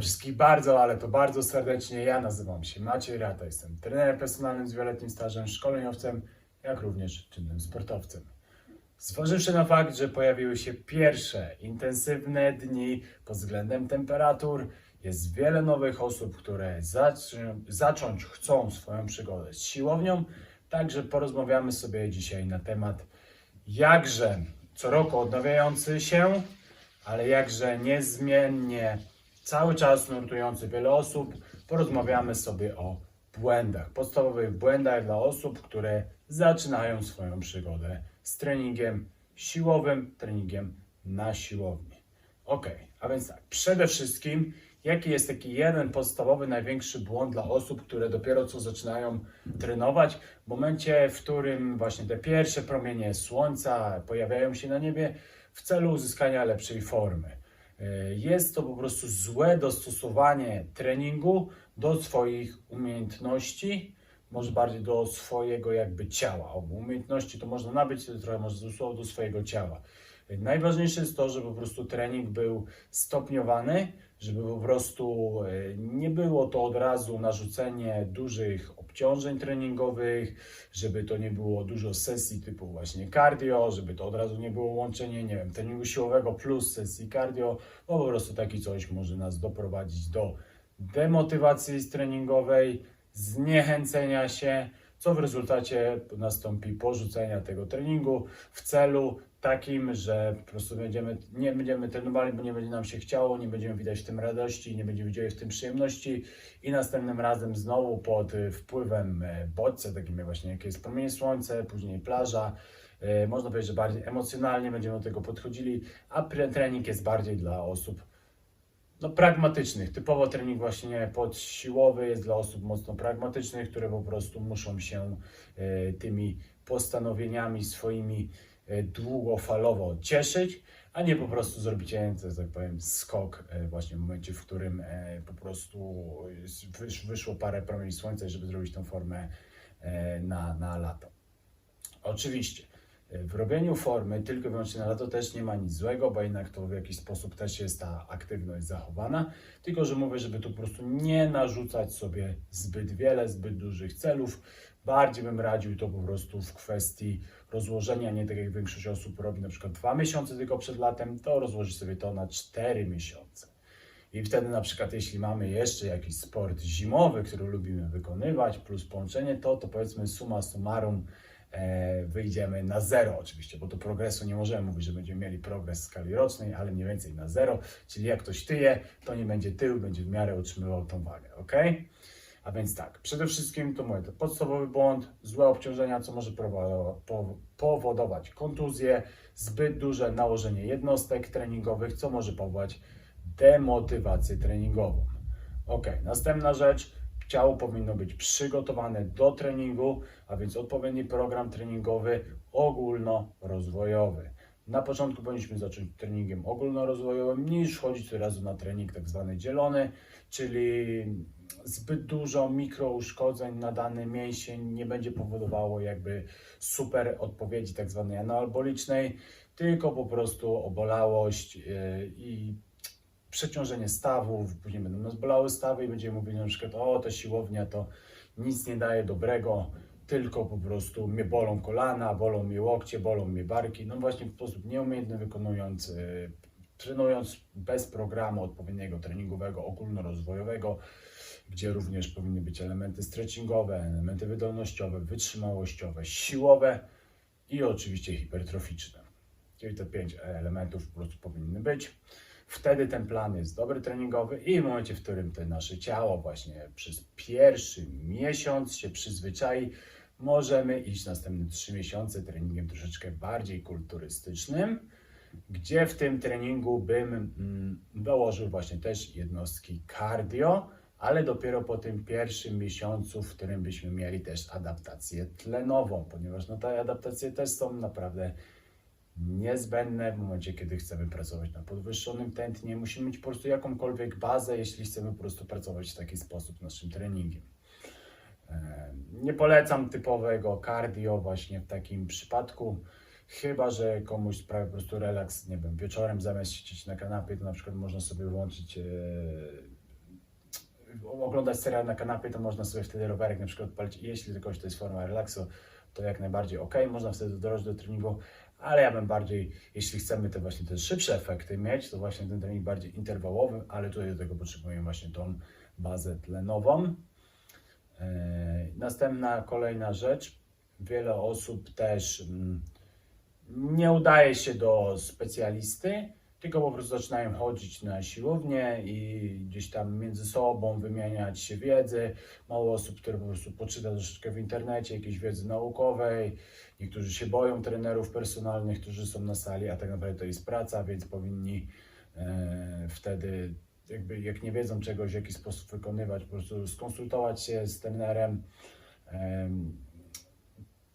Wszystkich bardzo, ale to bardzo serdecznie. Ja nazywam się Maciej Rata, jestem trenerem personalnym z wieloletnim stażem, szkoleniowcem, jak również czynnym sportowcem. Zważywszy na fakt, że pojawiły się pierwsze intensywne dni pod względem temperatur, jest wiele nowych osób, które zaczą, zacząć chcą swoją przygodę z siłownią, także porozmawiamy sobie dzisiaj na temat jakże co roku odnawiający się, ale jakże niezmiennie cały czas nurtujący wiele osób, porozmawiamy sobie o błędach, podstawowych błędach dla osób, które zaczynają swoją przygodę z treningiem siłowym, treningiem na siłowni. Ok, a więc tak, przede wszystkim, jaki jest taki jeden podstawowy, największy błąd dla osób, które dopiero co zaczynają trenować, w momencie, w którym właśnie te pierwsze promienie słońca pojawiają się na niebie w celu uzyskania lepszej formy. E, Jest to po prostu złe dostosowanie treningu do swoich umiejętności, może bardziej do swojego jakby ciała. Umiejętności to można nabyć, to trochę może do swojego ciała. Najważniejsze jest to, żeby po prostu trening był stopniowany, żeby po prostu e, nie było to od razu narzucenie dużych obciążeń treningowych, żeby to nie było dużo sesji typu właśnie cardio, żeby to od razu nie było łączenie, nie wiem, treningu siłowego plus sesji cardio, bo po prostu taki coś może nas doprowadzić do demotywacji treningowej, zniechęcenia się, co w rezultacie nastąpi porzucenia tego treningu w celu takim, że po prostu będziemy, nie będziemy trenowali, bo nie będzie nam się chciało, nie będziemy widać w tym radości, nie będziemy widzieli w tym przyjemności i następnym razem znowu pod y, wpływem e, bodźca, takim jak właśnie jakie jest promienie słońce, później plaża, e, można powiedzieć, że bardziej emocjonalnie będziemy do tego podchodzili, a trening jest bardziej dla osób no, pragmatycznych. Typowo trening właśnie podsiłowy jest dla osób mocno pragmatycznych, które po prostu muszą się e, tymi postanowieniami swoimi długofalowo cieszyć, a nie po prostu zrobić to tak powiem, skok e, właśnie w momencie, w którym e, po prostu wysz, wyszło parę promieni słońca, żeby zrobić tą formę e, na, na lato. Oczywiście. e, W robieniu formy tylko i wyłącznie na lato też nie ma nic złego, bo jednak to w jakiś sposób też jest ta aktywność zachowana. Tylko, że mówię, żeby tu po prostu nie narzucać sobie zbyt wiele, zbyt dużych celów. Bardziej bym radził to po prostu w kwestii rozłożenia, nie tak jak większość osób robi na przykład dwa miesiące tylko przed latem, to rozłożyć sobie to na cztery miesiące. I wtedy na przykład jeśli mamy jeszcze jakiś sport zimowy, który lubimy wykonywać, plus połączenie to, to powiedzmy summa summarum e, wyjdziemy na zero oczywiście, bo do progresu nie możemy mówić, że będziemy mieli progres w skali rocznej, ale mniej więcej na zero, czyli jak ktoś tyje, to nie będzie tył, będzie w miarę utrzymywał tą wagę, ok? A więc tak, przede wszystkim to mówię, to podstawowy błąd, złe obciążenia, co może powodować kontuzje, zbyt duże nałożenie jednostek treningowych, co może powodować demotywację treningową. Ok, następna rzecz, ciało powinno być przygotowane do treningu, a więc odpowiedni program treningowy ogólnorozwojowy. Na początku powinniśmy zacząć treningiem ogólnorozwojowym, niż chodzić od razu na trening tak zwany dzielony, czyli zbyt dużo mikrouszkodzeń na dany mięsień nie będzie powodowało jakby super odpowiedzi tak zwanej anabolicznej, tylko po prostu obolałość yy, i przeciążenie stawów, później będą nas bolały stawy i będziemy mówili na przykład, o ta siłownia to nic nie daje dobrego, tylko po prostu mnie bolą kolana, bolą mnie łokcie, bolą mnie barki. No właśnie w sposób nieumiejętny wykonując, yy, trenując bez programu odpowiedniego treningowego, ogólnorozwojowego, gdzie również powinny być elementy stretchingowe, elementy wydolnościowe, wytrzymałościowe, siłowe i oczywiście hipertroficzne. Czyli te pięć elementów po prostu powinny być. Wtedy ten plan jest dobry treningowy i w momencie, w którym to nasze ciało właśnie przez pierwszy miesiąc się przyzwyczai, możemy iść następne trzy miesiące treningiem troszeczkę bardziej kulturystycznym, gdzie w tym treningu bym mm, dołożył właśnie też jednostki cardio, ale dopiero po tym pierwszym miesiącu, w którym byśmy mieli też adaptację tlenową, ponieważ no, te adaptacje też są naprawdę niezbędne w momencie, kiedy chcemy pracować na podwyższonym tętnie. Musimy mieć po prostu jakąkolwiek bazę, jeśli chcemy po prostu pracować w taki sposób naszym treningiem. E, Nie polecam typowego cardio właśnie w takim przypadku, chyba że komuś sprawia po prostu relaks, nie wiem, wieczorem zamiast siedzieć na kanapie, to na przykład można sobie włączyć e, oglądać serial na kanapie, to można sobie wtedy rowerek na przykład odpalić i jeśli tylko to jest forma relaksu, to jak najbardziej ok, można wtedy dorość do treningu, ale ja bym bardziej, jeśli chcemy te właśnie te szybsze efekty mieć, to właśnie ten trening bardziej interwałowy, ale tutaj do tego potrzebujemy właśnie tą bazę tlenową. E, Następna, kolejna rzecz. Wiele osób też mm, nie udaje się do specjalisty, tylko po prostu zaczynają chodzić na siłownię i gdzieś tam między sobą wymieniać się wiedzy. Mało osób, które po prostu poczyta troszeczkę w internecie jakiejś wiedzy naukowej. Niektórzy się boją trenerów personalnych, którzy są na sali, a tak naprawdę to jest praca, więc powinni e, wtedy, jakby jak nie wiedzą czegoś, w jaki sposób wykonywać, po prostu skonsultować się z trenerem. Em,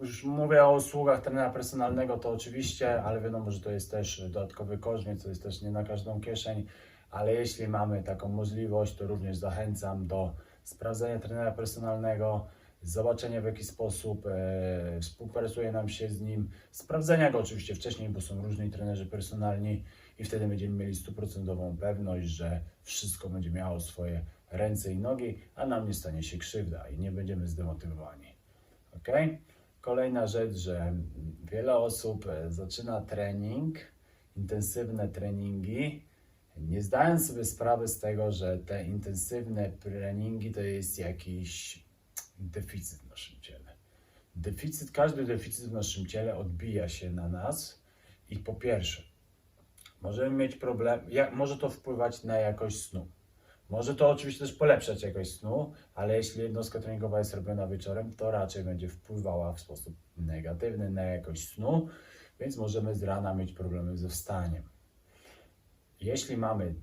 już mówię o usługach trenera personalnego, to oczywiście, ale wiadomo, że to jest też dodatkowy koszt, to jest też nie na każdą kieszeń, ale jeśli mamy taką możliwość, to również zachęcam do sprawdzenia trenera personalnego, zobaczenia w jaki sposób e, współpracuje nam się z nim, sprawdzenia go oczywiście wcześniej, bo są różni trenerzy personalni i wtedy będziemy mieli stuprocentową pewność, że wszystko będzie miało swoje ręce i nogi, a nam nie stanie się krzywda i nie będziemy zdemotywowani. ok? Kolejna rzecz, że wiele osób e, zaczyna trening, intensywne treningi, nie zdając sobie sprawy z tego, że te intensywne treningi to jest jakiś deficyt w naszym ciele. Deficyt, każdy deficyt w naszym ciele odbija się na nas i po pierwsze, możemy mieć problem, jak, może to wpływać na jakość snu. Może to oczywiście też polepszać jakość snu, ale jeśli jednostka treningowa jest robiona wieczorem, to raczej będzie wpływała w sposób negatywny na jakość snu, więc możemy z rana mieć problemy ze wstaniem. Jeśli mamy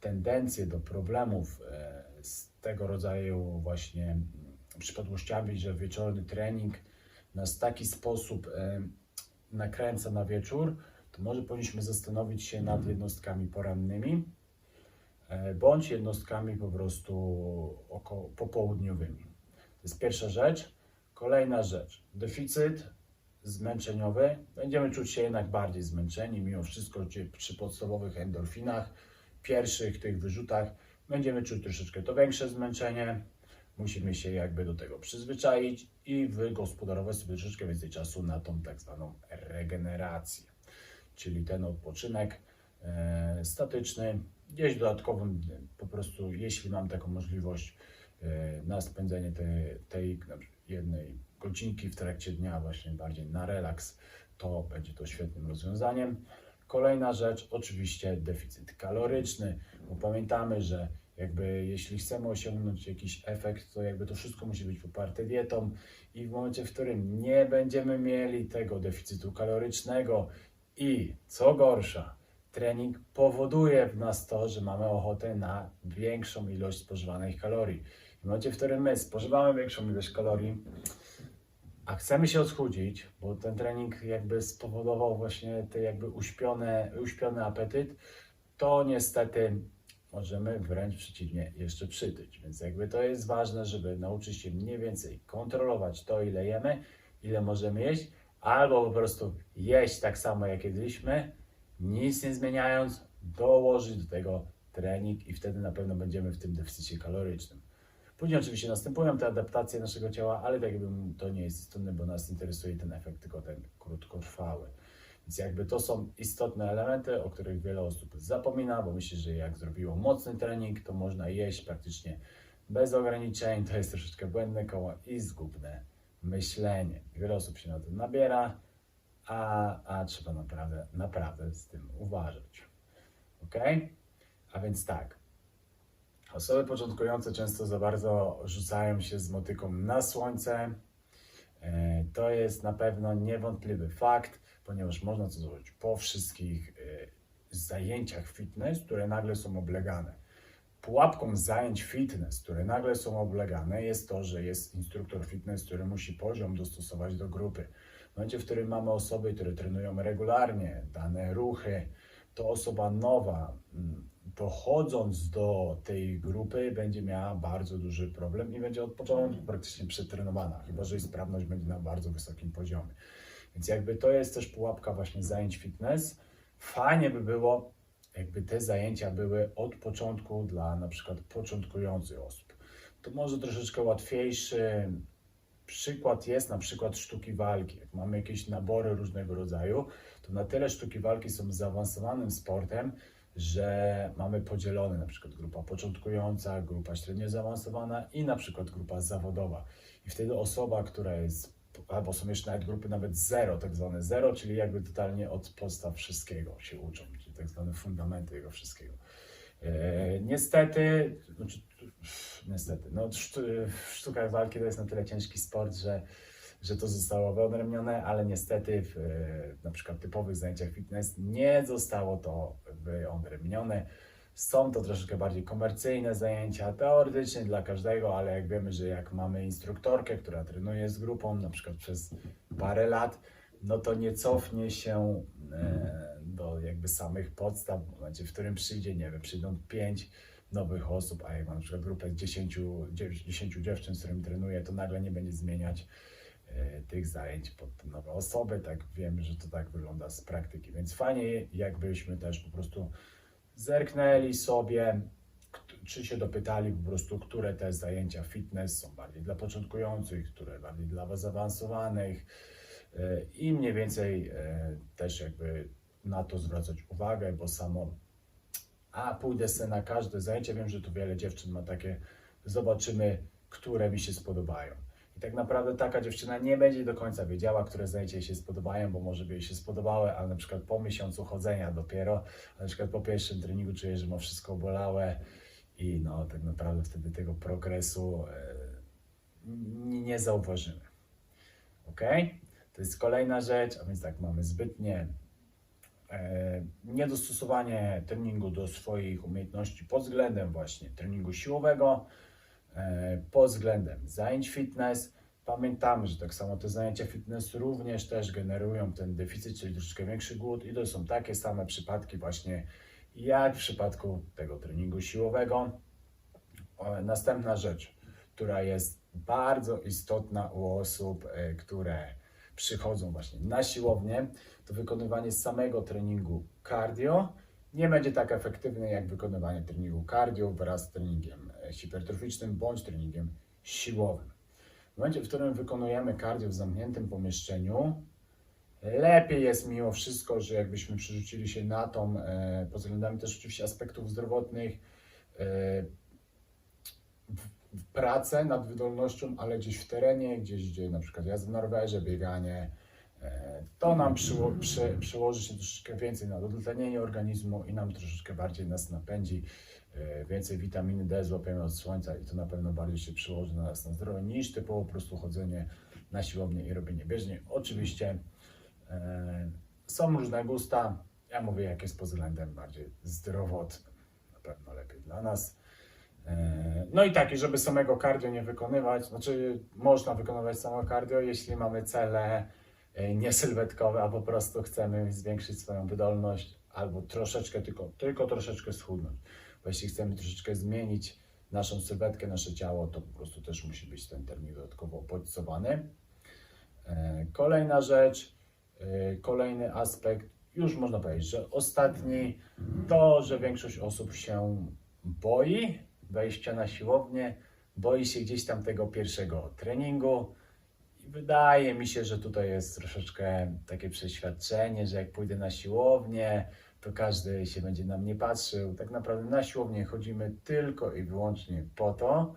tendencję do problemów e, z tego rodzaju właśnie mm, przypadłościami, że wieczorny trening nas w taki sposób e, nakręca na wieczór, to może powinniśmy zastanowić się nad jednostkami porannymi bądź jednostkami po prostu około popołudniowymi. To jest pierwsza rzecz. Kolejna rzecz, deficyt zmęczeniowy. Będziemy czuć się jednak bardziej zmęczeni, mimo wszystko przy podstawowych endorfinach, pierwszych tych wyrzutach będziemy czuć troszeczkę to większe zmęczenie. Musimy się jakby do tego przyzwyczaić i wygospodarować sobie troszeczkę więcej czasu na tą tak zwaną regenerację, czyli ten odpoczynek e, statyczny, gdzieś dodatkowym po prostu, jeśli mam taką możliwość e, na spędzenie tej, tej jednej godzinki w trakcie dnia właśnie bardziej na relaks, to będzie to świetnym rozwiązaniem. Kolejna rzecz, oczywiście deficyt kaloryczny, bo pamiętamy, że jakby jeśli chcemy osiągnąć jakiś efekt, to jakby to wszystko musi być poparte dietą i w momencie, w którym nie będziemy mieli tego deficytu kalorycznego i co gorsza, trening powoduje w nas to, że mamy ochotę na większą ilość spożywanych kalorii. W momencie, w którym my spożywamy większą ilość kalorii, a chcemy się odchudzić, bo ten trening jakby spowodował właśnie ten jakby uśpione, uśpiony apetyt, to niestety możemy wręcz przeciwnie jeszcze przytyć. Więc jakby to jest ważne, żeby nauczyć się mniej więcej kontrolować to, ile jemy, ile możemy jeść, albo po prostu jeść tak samo jak jedliśmy, nic nie zmieniając, dołożyć do tego trening i wtedy na pewno będziemy w tym deficycie kalorycznym. Później oczywiście następują te adaptacje naszego ciała, ale tak jakby to nie jest istotne, bo nas interesuje ten efekt tylko ten krótkotrwały. Więc jakby to są istotne elementy, o których wiele osób zapomina, bo myśli, że jak zrobiło mocny trening, to można jeść praktycznie bez ograniczeń. To jest troszeczkę błędne koło i zgubne myślenie. Wiele osób się na tym nabiera, a, a trzeba naprawdę, naprawdę z tym uważać. Ok? A więc tak. Osoby początkujące często za bardzo rzucają się z motyką na słońce. E, To jest na pewno niewątpliwy fakt, ponieważ można to zrobić po wszystkich e, zajęciach fitness, które nagle są oblegane. Pułapką zajęć fitness, które nagle są oblegane, jest to, że jest instruktor fitness, który musi poziom dostosować do grupy. Momencie, w którym mamy osoby, które trenują regularnie dane ruchy, to osoba nowa, mm, dochodząc do tej grupy, będzie miała bardzo duży problem i będzie od początku praktycznie przetrenowana, chyba że jej sprawność będzie na bardzo wysokim poziomie. Więc jakby to jest też pułapka właśnie zajęć fitness. Fajnie by było, jakby te zajęcia były od początku dla na przykład początkujących osób. To może troszeczkę łatwiejszy przykład jest na przykład sztuki walki. Jak mamy jakieś nabory różnego rodzaju, to na tyle sztuki walki są zaawansowanym sportem, że mamy podzielone na przykład grupa początkująca, grupa średnio zaawansowana i na przykład grupa zawodowa. I wtedy osoba, która jest, albo są jeszcze nawet grupy nawet zero, tak zwane zero, czyli jakby totalnie od podstaw wszystkiego się uczą, czyli tak zwane fundamenty tego wszystkiego. E, niestety, znaczy, niestety, no, sztu, w sztukach walki to jest na tyle ciężki sport, że, że to zostało wyodrębnione, ale niestety w e, na przykład typowych zajęciach fitness nie zostało to wyodrębnione. Są to troszeczkę bardziej komercyjne zajęcia, teoretycznie dla każdego, ale jak wiemy, że jak mamy instruktorkę, która trenuje z grupą, na przykład przez parę lat, no to nie cofnie się e, do jakby samych podstaw, w momencie, w którym przyjdzie, nie wiem, przyjdą pięć nowych osób, a jak mam na przykład grupę 10, 10 dziewczyn, z którymi trenuję, to nagle nie będzie zmieniać e, tych zajęć pod nowe osoby, tak wiemy, że to tak wygląda z praktyki, więc fajnie jakbyśmy też po prostu zerknęli sobie, czy się dopytali po prostu, które te zajęcia fitness są bardziej dla początkujących, które bardziej dla zaawansowanych e, i mniej więcej e, też jakby na to zwracać uwagę, bo samo a pójdę sobie na każde zajęcie, wiem, że tu wiele dziewczyn ma takie, zobaczymy, które mi się spodobają. I tak naprawdę taka dziewczyna nie będzie do końca wiedziała, które zajęcia jej się spodobają, bo może by jej się spodobały, ale na przykład po miesiącu chodzenia dopiero, na przykład po pierwszym treningu czuje, że ma wszystko bolałe i no tak naprawdę wtedy tego progresu e, nie, zauważymy. Ok? To jest kolejna rzecz, a więc tak, mamy zbytnie niedostosowanie treningu do swoich umiejętności pod względem właśnie treningu siłowego, e, pod względem zajęć fitness. Pamiętamy, że tak samo te zajęcia fitness również też generują ten deficyt, czyli troszeczkę większy głód i to są takie same przypadki właśnie jak w przypadku tego treningu siłowego. E, Następna rzecz, która jest bardzo istotna u osób, e, które przychodzą właśnie na siłownię, to wykonywanie samego treningu cardio nie będzie tak efektywne jak wykonywanie treningu cardio wraz z treningiem hipertroficznym bądź treningiem siłowym. W momencie, w którym wykonujemy cardio w zamkniętym pomieszczeniu, lepiej jest mimo wszystko, że jakbyśmy przerzucili się na tą, e, pod względami też oczywiście aspektów zdrowotnych, e, pracę nad wydolnością, ale gdzieś w terenie, gdzieś gdzie na przykład jazda na rowerze, bieganie, e, to nam przyło, przy, przyłoży się troszeczkę więcej na dotlenienie organizmu i nam troszeczkę bardziej nas napędzi, e, więcej witaminy D złapiemy od słońca i to na pewno bardziej się przyłoży na nas na zdrowie niż typowo po prostu chodzenie na siłownię i robienie bieżni. Oczywiście e, są różne gusta, ja mówię jak jest pod względem bardziej zdrowotnym, na pewno lepiej dla nas. E, No i tak, i żeby samego cardio nie wykonywać, znaczy można wykonywać samo cardio, jeśli mamy cele e, nie sylwetkowe, a po prostu chcemy zwiększyć swoją wydolność albo troszeczkę, tylko, tylko troszeczkę schudnąć. Bo jeśli chcemy troszeczkę zmienić naszą sylwetkę, nasze ciało, to po prostu też musi być ten termin dodatkowo bodźcowany. E, Kolejna rzecz, kolejny aspekt, już można powiedzieć, że ostatni, to, że większość osób się boi wejścia na siłownię, boi się gdzieś tam tego pierwszego treningu. I wydaje mi się, że tutaj jest troszeczkę takie przeświadczenie, że jak pójdę na siłownię, to każdy się będzie na mnie patrzył. Tak naprawdę na siłownię chodzimy tylko i wyłącznie po to,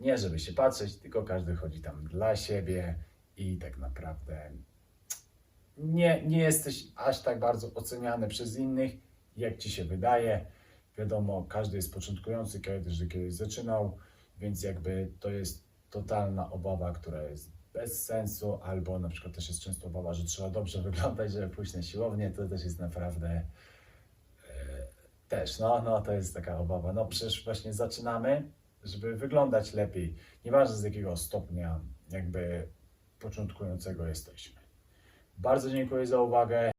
nie żeby się patrzeć, tylko każdy chodzi tam dla siebie i tak naprawdę nie, nie jesteś aż tak bardzo oceniany przez innych, jak ci się wydaje. Wiadomo, każdy jest początkujący, każdy kiedyś zaczynał, więc jakby to jest totalna obawa, która jest bez sensu, albo na przykład też jest często obawa, że trzeba dobrze wyglądać, żeby pójść na siłownię, to też jest naprawdę e, też, no, no to jest taka obawa. No przecież właśnie zaczynamy, żeby wyglądać lepiej, nieważne z jakiego stopnia jakby początkującego jesteśmy. Bardzo dziękuję za uwagę.